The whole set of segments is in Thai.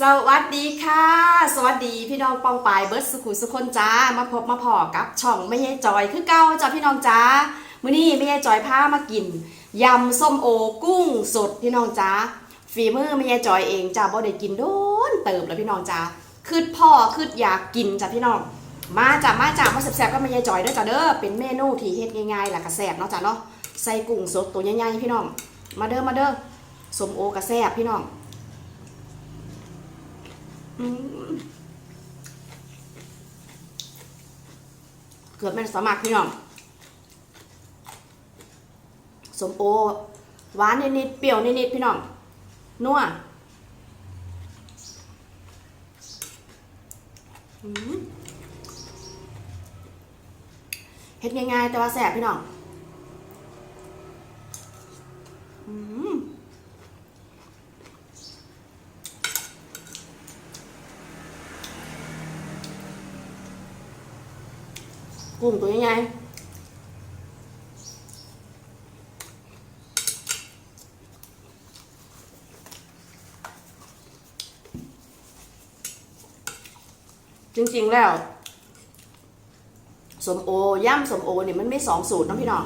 สวัสดีค่ะ สวัสดีพี่น้องปองปายเบิร์ดสุขุสุคนจ้ามาพบมาพอกับช่องไม่ใช่จอยคือเก้าจ้าพี่น้องจ้ามื้อนี้ไม่ใช่จอยพามากินยำส้มโอกุ้งสดพี่น้องจ้าฝีมือไม่ใช่จอยเองจ้าบ่ได้กินโดนเติมแล้วพี่น้องจ้าคืดพ่อคืดอยากกินจ้าพี่น้อง มาจ้ามาจ้ามาแซ่บๆก็ไม่ใช่จอยเด้อจ้าเด้อเป็นเมนูที่เฮ็ดง่ายๆแหละก็แซ่บเนาะจ้าเนาะใส่กุ้งสดตัวใหญ่ๆพี่น้อง มาเด้อมาเด้อส้มโอกระแซ่บพี่น้อง เกือบไม่สมัครพี่น้องสมโอหวานนิดๆเปรี้ยวนิดๆพี่น้องนัวเฮ็ดง่ายๆแต่ว่าแสบพี่น้องอืม กุ้งตัวใหญ่จริงๆแล้วสมโอย่ำสมโอเนี่ยมันไม่สองสูตรนะพี่น้อง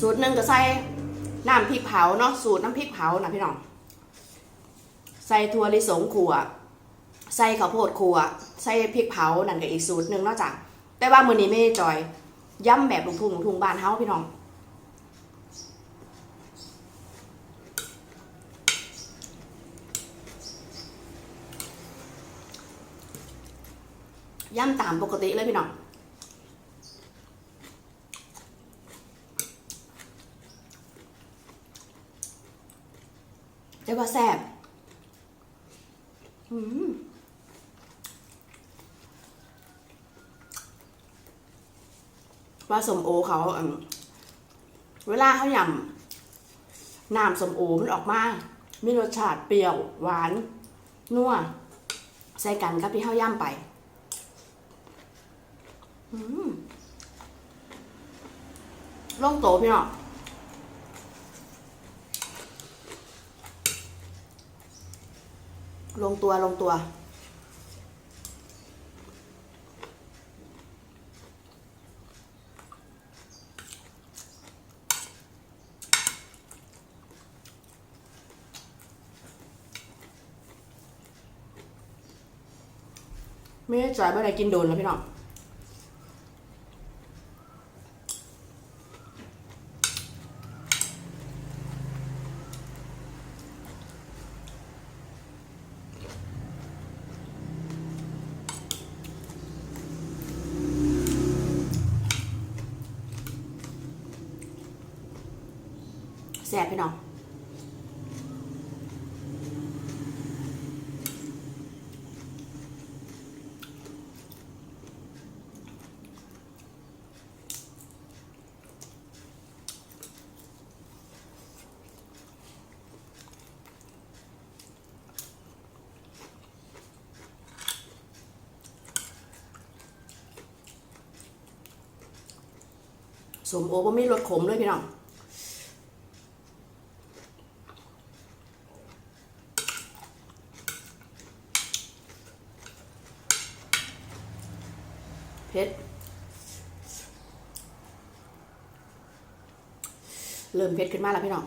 สูตรหนึ่งก็ใส่น้ำพริกเผาเนาะสูตรน้ำพริกเผานะพี่น้อง ใส่ถั่วลิสงขัวใส่ข้าวโพดขัวใส่พริกเผานั่นก็อีกสูตรหนึ่งนอกจาก แต่ว่ามื้อนี้ไม่ได้จอยย่ำแบบลุงทุ่งลุงทุ่งบ้านเฮาพี่น้องย่ำตามปกติเลยพี่น้องแต่ว่าแซ่บ อืมว่าสมโอเขาเวลาเขายำน้ำสมโอมันออกมา มีรสชาติเปรี้ยว หวาน นัว ใส่กันกับที่เขาย่ำไป อืมลงโตพี่น้อง ลงตัวลงตัว ไม่ได้จ่ายไม่ได้กินโดนแล้วพี่น้อง ซ่บพี่น้องสมโอบ่มีรสขมเลยพี่น้อง ผ็ด เริ่มเผ็ดขึ้นมาแล้วพี่น้อง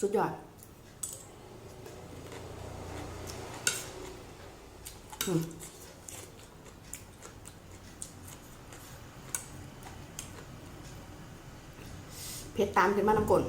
สุดยอด เพชรตามขึ้นมาน้ำกลน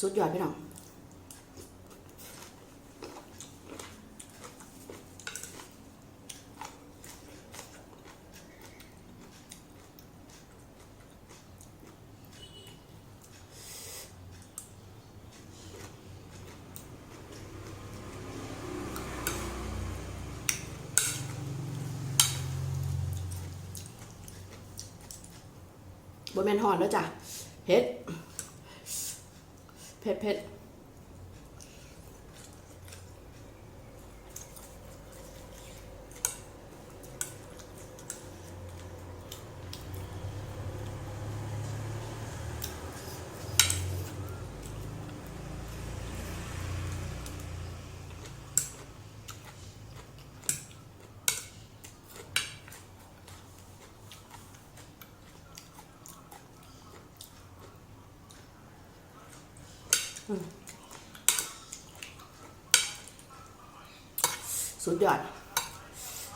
สุดยอดพี่น้องบนแมนหอนแล้วจ้ะเผ็ด เผ็ สุดยอด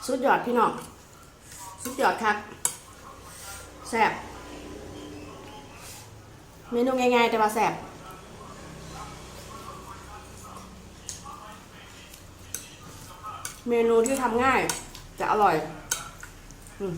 สุดยอดพี่น้อง สุดยอดครับแซ่บเมนูง่ายๆแต่ว่าแซ่บเมนูที่ทำง่ายแต่อร่อย อืม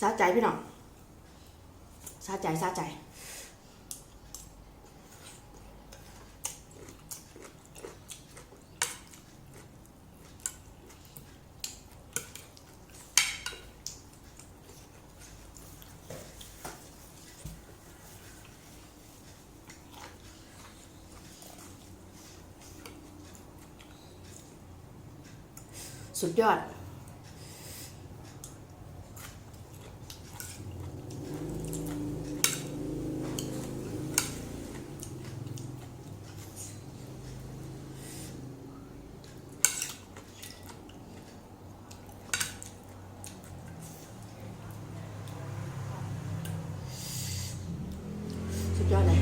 สะใจพี่น้องสะใจสะใจสุดยอดสุดยอดเลย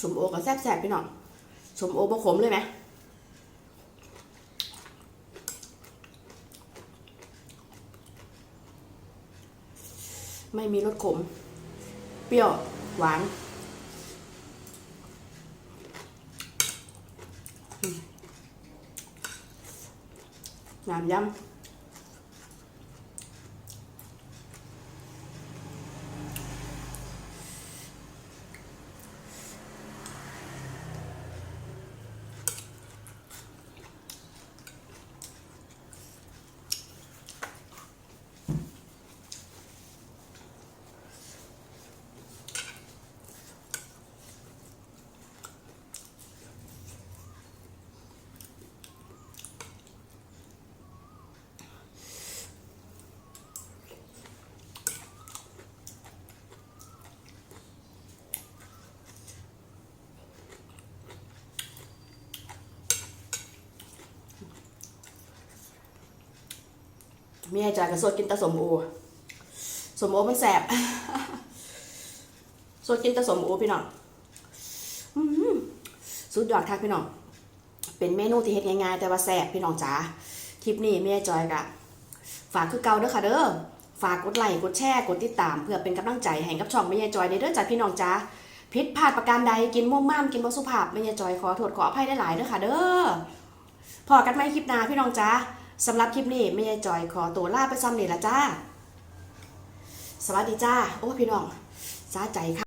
สมโอกับแซ่บๆพี่น้องสมโอบะขมเลยไหมไม่มีรสขม เปรี้ยว หวานอืมน้ำยำ เมียจ่ายกับสดกินตะสมโอสมโอมันแสบสดกินตะสมโอพี่น้องสุดยอดค่ะพี่น้อง เป็นเมนูที่เฮ็ดง่ายๆแต่ว่าแสบพี่น้องจ๋า คลิปนี้เมียจอยกะ ฝากคือเก่าเด้อค่ะเด้อ ฝากกดไลค์กดแชร์กดติดตาม เพื่อเป็นกำลังใจให้กับช่องแม่ยจอยในเด้อจ้าพี่น้องจ้าผิดพลาดประการใดกินม่วงม่ามกินบ่สุภาพแม่ยจอยขอโทษขออภัยได้หลายเด้อค่ะเด้อพอกันไหมคลิปหน้าพี่น้องจ้า สำหรับคลิปนี้แม่ยายจอยขอตัวลาไปซ้ำนี่ละจ้า สวัสดีจ้า โอ้พี่น้องสาใจค่ะ